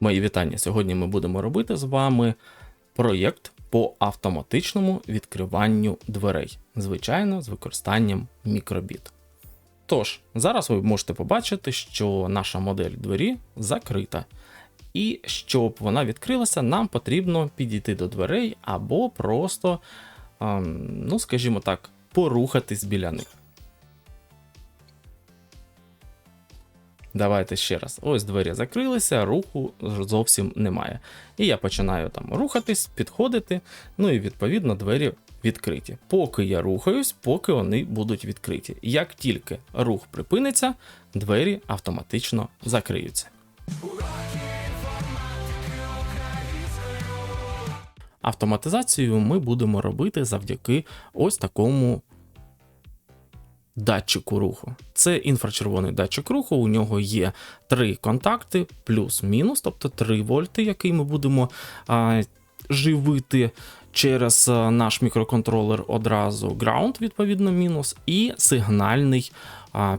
Мої вітання. Сьогодні ми будемо робити з вами проєкт по автоматичному відкриванню дверей, звичайно, з використанням мікробіт. Тож, зараз ви можете побачити, що наша модель двері закрита. І щоб вона відкрилася, нам потрібно підійти до дверей або просто, ем, ну скажімо так, порухатись біля них. Давайте ще раз. Ось двері закрилися, руху зовсім немає. І я починаю там рухатись, підходити, ну і відповідно двері відкриті. Поки я рухаюсь, поки вони будуть відкриті. Як тільки рух припиниться, двері автоматично закриються. Автоматизацію ми будемо робити завдяки ось такому датчику руху. Це інфрачервоний датчик руху, у нього є три контакти, плюс-мінус, тобто 3 вольти, який ми будемо а, живити через наш мікроконтролер одразу ground, відповідно, мінус, і сигнальний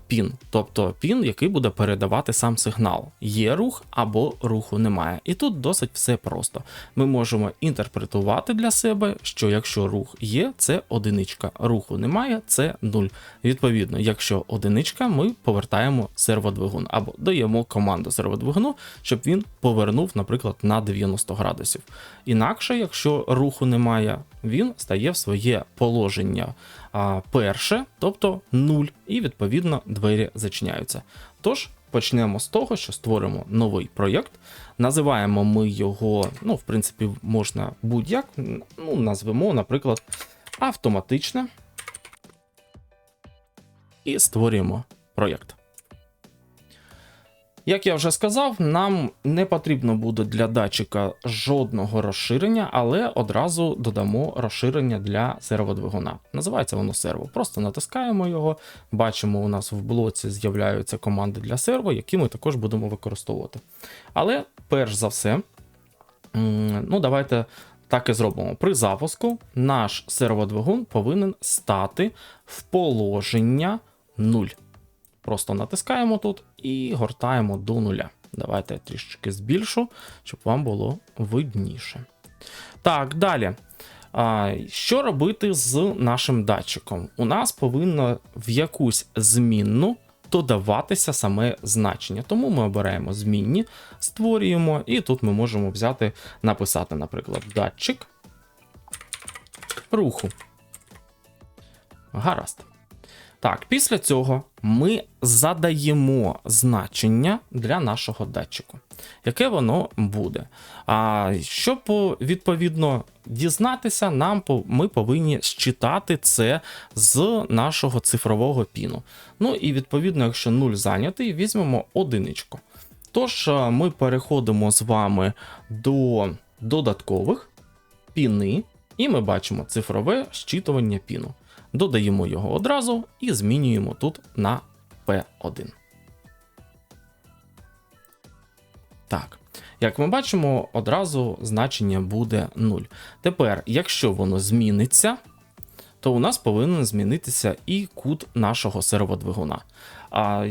пін, тобто пін, який буде передавати сам сигнал. Є рух або руху немає. І тут досить все просто. Ми можемо інтерпретувати для себе, що якщо рух є, це одиничка, руху немає, це нуль. Відповідно, якщо одиничка, ми повертаємо серводвигун або даємо команду серводвигуну, щоб він повернув, наприклад, на 90 градусів. Інакше, якщо руху немає, він стає в своє положення а, перше, тобто 0, і відповідно двері зачиняються. Тож почнемо з того, що створимо новий проєкт. Називаємо ми його, ну, в принципі, можна будь-як. Ну, назвемо, наприклад, автоматичне. І створюємо проєкт. Як я вже сказав, нам не потрібно буде для датчика жодного розширення, але одразу додамо розширення для серводвигуна. Називається воно серво. Просто натискаємо його, бачимо, у нас в блоці з'являються команди для серво, які ми також будемо використовувати. Але перш за все, ну давайте так і зробимо. При запуску наш серводвигун повинен стати в положення 0. Просто натискаємо тут і гортаємо до нуля. Давайте я трішечки збільшу, щоб вам було видніше. Так, далі. А, Що робити з нашим датчиком? У нас повинно в якусь змінну додаватися саме значення. Тому ми обираємо змінні, створюємо, і тут ми можемо взяти, написати, наприклад, датчик руху. Гаразд. Так, після цього ми задаємо значення для нашого датчику, яке воно буде. А щоб відповідно дізнатися, нам ми повинні считати це з нашого цифрового піну. Ну і відповідно, якщо 0 зайнятий, візьмемо одиничку. Тож, ми переходимо з вами до додаткових піни, і ми бачимо цифрове щитування піну. Додаємо його одразу і змінюємо тут на P1. Так. Як ми бачимо, одразу значення буде 0. Тепер, якщо воно зміниться, то у нас повинен змінитися і кут нашого серводвигуна. А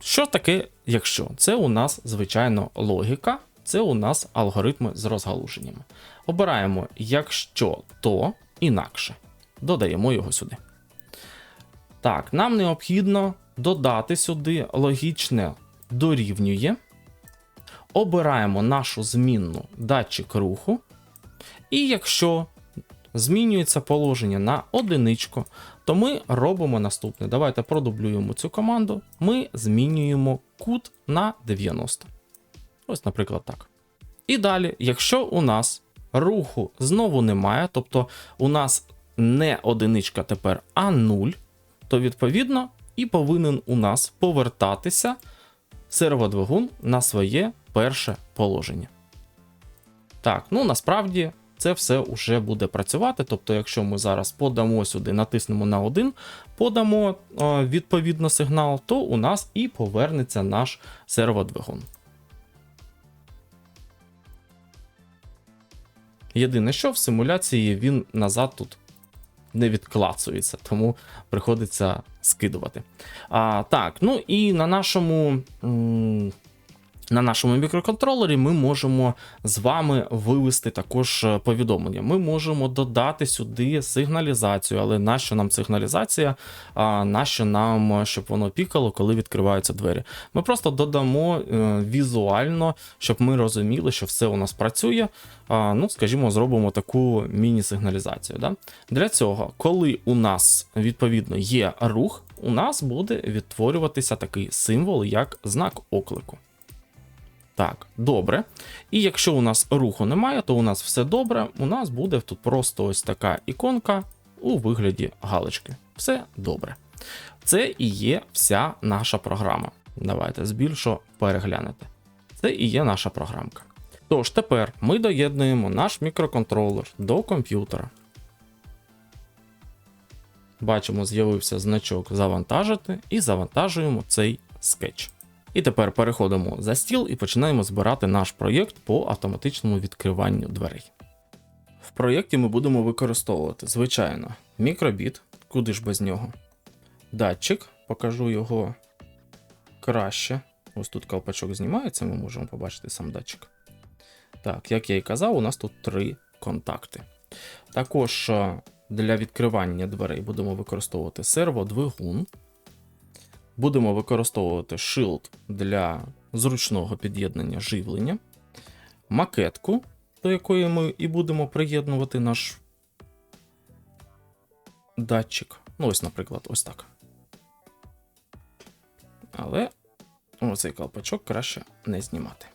що таке, якщо? Це у нас, звичайно, логіка, це у нас алгоритми з розгалуженнями. Обираємо, якщо то інакше додаємо його сюди. Так, нам необхідно додати сюди логічне дорівнює. Обираємо нашу змінну датчик руху. І якщо змінюється положення на одиничку, то ми робимо наступне. Давайте продублюємо цю команду. Ми змінюємо кут на 90. Ось, наприклад, так. І далі, якщо у нас руху знову немає, тобто у нас не одиничка тепер, а 0, то відповідно і повинен у нас повертатися серводвигун на своє перше положення. Так, ну насправді це все вже буде працювати. Тобто, якщо ми зараз подамо сюди, натиснемо на 1, подамо е, відповідно сигнал, то у нас і повернеться наш серводвигун. Єдине, що в симуляції він назад тут не відклацується, тому приходиться скидувати. А, Так, ну і на нашому м На нашому мікроконтролері ми можемо з вами вивести також е, повідомлення. Ми можемо додати сюди сигналізацію, але нащо нам сигналізація? А нащо нам, е, щоб воно пікало, коли відкриваються двері? Ми просто додамо е, візуально, щоб ми розуміли, що все у нас працює. Ну, скажімо, зробимо таку міні-сигналізацію. Да? Для цього, коли у нас відповідно є рух, у нас буде відтворюватися такий символ, як знак оклику. Так, добре. І якщо у нас руху немає, то у нас все добре. У нас буде тут просто ось така іконка у вигляді галочки. Все добре. Це і є вся наша програма. Давайте збільшу переглянете. Це і є наша програмка. Тож, тепер ми доєднуємо наш мікроконтролер до комп'ютера. Бачимо, з'явився значок завантажити і завантажуємо цей скетч. І тепер переходимо за стіл і починаємо збирати наш проєкт по автоматичному відкриванню дверей. В проєкті ми будемо використовувати, звичайно, мікробіт, куди ж без нього. Датчик, покажу його краще. Ось тут колпачок знімається, ми можемо побачити сам датчик. Так, як я і казав, у нас тут три контакти. Також е, для відкривання дверей будемо використовувати серводвигун. Будемо використовувати Shield для зручного під'єднання живлення, макетку, до якої ми і будемо приєднувати наш датчик. Ну, ось, наприклад, ось так. Але оцей колпачок краще не знімати.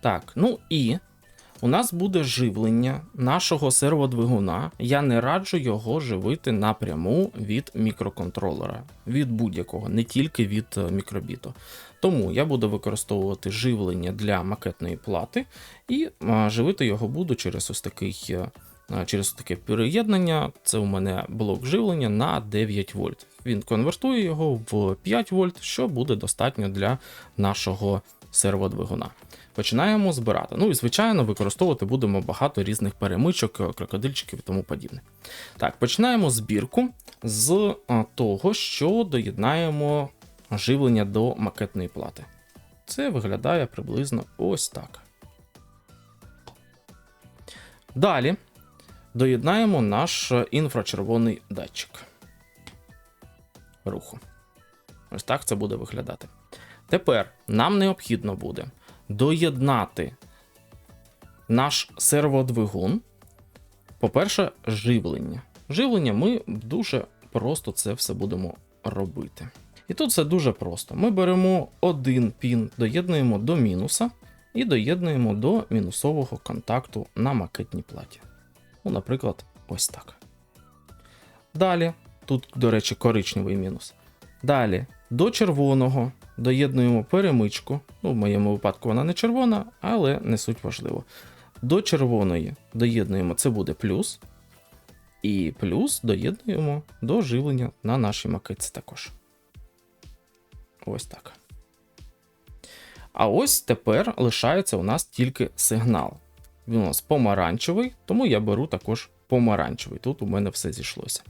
Так, ну і у нас буде живлення нашого серводвигуна. Я не раджу його живити напряму від мікроконтролера, від будь-якого, не тільки від е, мікробіту. Тому я буду використовувати живлення для макетної плати і а, живити його буду через ось такий. е, Через таке переєднання, це у мене блок живлення на 9 вольт. Він конвертує його в 5 вольт, що буде достатньо для нашого серводвигуна. Починаємо збирати. Ну і звичайно, використовувати будемо багато різних перемичок, крокодильчиків і тому подібне. Так, починаємо збірку з того, що доєднаємо живлення до макетної плати. Це виглядає приблизно ось так. Далі доєднаємо наш інфрачервоний датчик руху. Ось так це буде виглядати. Тепер нам необхідно буде доєднати наш серводвигун. По-перше, живлення. Живлення ми дуже просто це все будемо робити. І тут все дуже просто. Ми беремо один пін, доєднуємо до мінуса і доєднуємо до мінусового контакту на макетній платі. Ну, наприклад, ось так. Далі, тут, до речі, коричневий мінус. Далі до червоного доєднуємо перемичку. Ну, в моєму випадку вона не червона, але не суть важливо. До червоної доєднуємо, це буде плюс. І плюс доєднуємо до живлення на нашій макетці також. Ось так. А ось тепер лишається у нас тільки сигнал. Він у нас помаранчевий, тому я беру також помаранчевий. Тут у мене все зійшлося.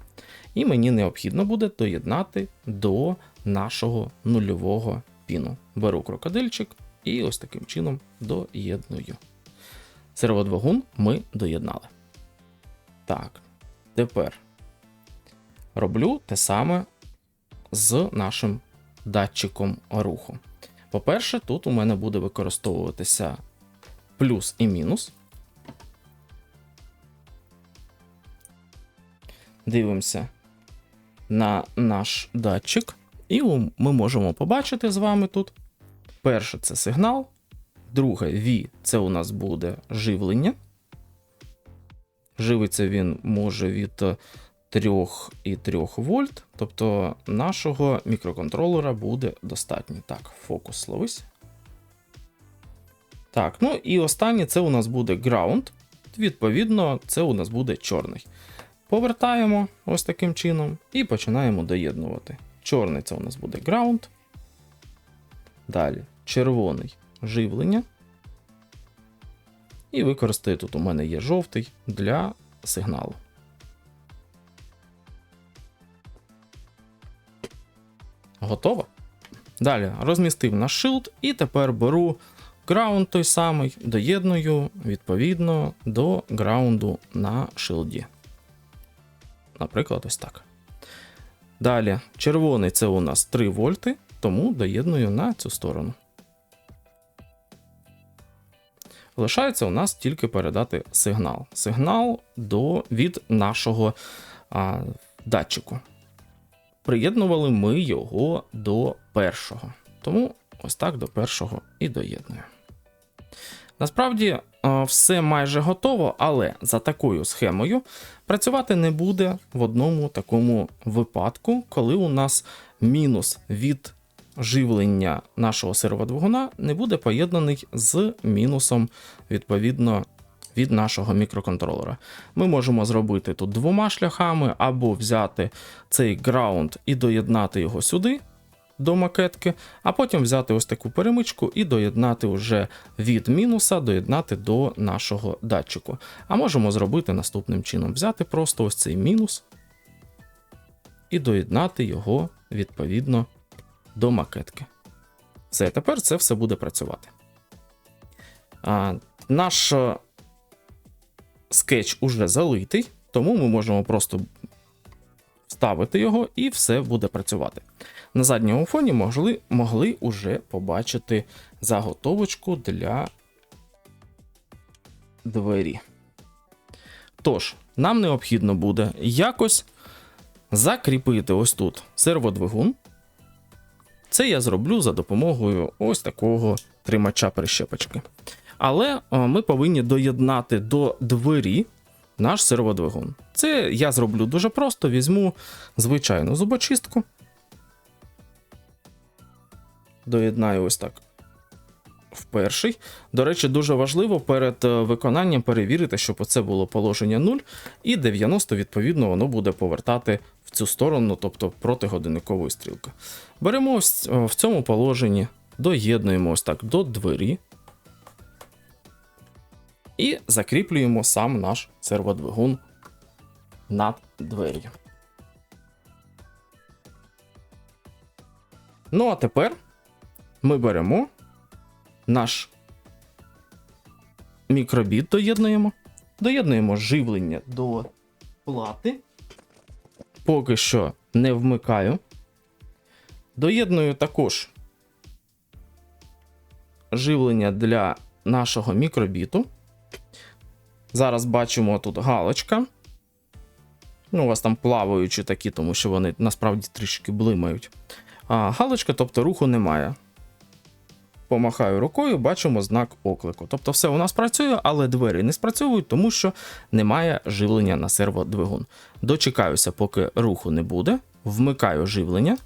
І мені необхідно буде доєднати до нашого нульового піну. Беру крокодильчик і ось таким чином доєдную. Серводвигун ми доєднали. Так, тепер роблю те саме з нашим датчиком руху. По-перше, тут у мене буде використовуватися плюс і мінус. Дивимося на наш датчик, і ми можемо побачити з вами тут. Перше це сигнал, друге V це у нас буде живлення. Живиться він може від 3,3 вольт, тобто нашого мікроконтролера буде достатньо. Так, фокус словись. Так, ну і останнє це у нас буде ground. Відповідно, це у нас буде чорний. Повертаємо ось таким чином і починаємо доєднувати. Чорний це у нас буде ground. Далі червоний живлення. І використаю тут у мене є жовтий для сигналу. Готово? Далі розмістив наш шилд, і тепер беру граунд той самий, доєдную відповідно до граунду на шилді. Наприклад, ось так. Далі, червоний це у нас 3 вольти, тому доєдную на цю сторону. Лишається у нас тільки передати сигнал. Сигнал до, від нашого а, датчику. Приєднували ми його до першого. Тому ось так до першого і доєдную. Насправді все майже готово, але за такою схемою працювати не буде в одному такому випадку, коли у нас мінус від живлення нашого серводвигуна не буде поєднаний з мінусом відповідно від нашого мікроконтролера. Ми можемо зробити тут двома шляхами, або взяти цей граунд і доєднати його сюди. До макетки, а потім взяти ось таку перемичку і доєднати вже від мінуса, доєднати до нашого датчику. А можемо зробити наступним чином: взяти просто ось цей мінус і доєднати його відповідно до макетки. Все, тепер це все буде працювати. А, Наш е, скетч уже залитий, тому ми можемо просто вставити його і все буде працювати. На задньому фоні могли, могли уже побачити заготовочку для двері. Тож, нам необхідно буде якось закріпити ось тут серводвигун. Це я зроблю за допомогою ось такого тримача прищепочки. Але е, ми повинні доєднати до двері наш серводвигун. Це я зроблю дуже просто: візьму звичайну зубочистку. Доєднаю ось так. В перший. До речі, дуже важливо перед е, виконанням перевірити, щоб оце було положення 0, і 90, відповідно, воно буде повертати в цю сторону, тобто проти годинникової стрілки. Беремо е, в цьому положенні, доєднуємо ось так до двері. І закріплюємо сам наш серводвигун над двер'ю. Ну, а тепер ми беремо наш мікробіт, доєднуємо, доєднуємо живлення до плати. Поки що не вмикаю. Доєдную також живлення для нашого мікробіту. Зараз бачимо тут галочка. Ну, у вас там плаваючі такі, тому що вони насправді трішки блимають. А галочка, тобто руху немає. Помахаю рукою, бачимо знак оклику. Тобто, все у нас працює, але двері не спрацьовують, тому що немає живлення на серводвигун. Дочекаюся, поки руху не буде. Вмикаю живлення.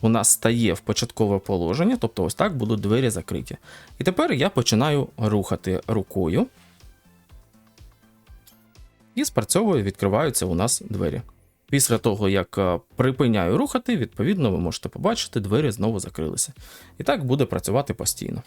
У нас стає в початкове положення, тобто ось так будуть двері закриті. І тепер я починаю рухати рукою. І спрацьовує, відкриваються у нас двері. Після того, як е, припиняю рухати, відповідно, ви можете побачити, двері знову закрилися. І так буде працювати постійно.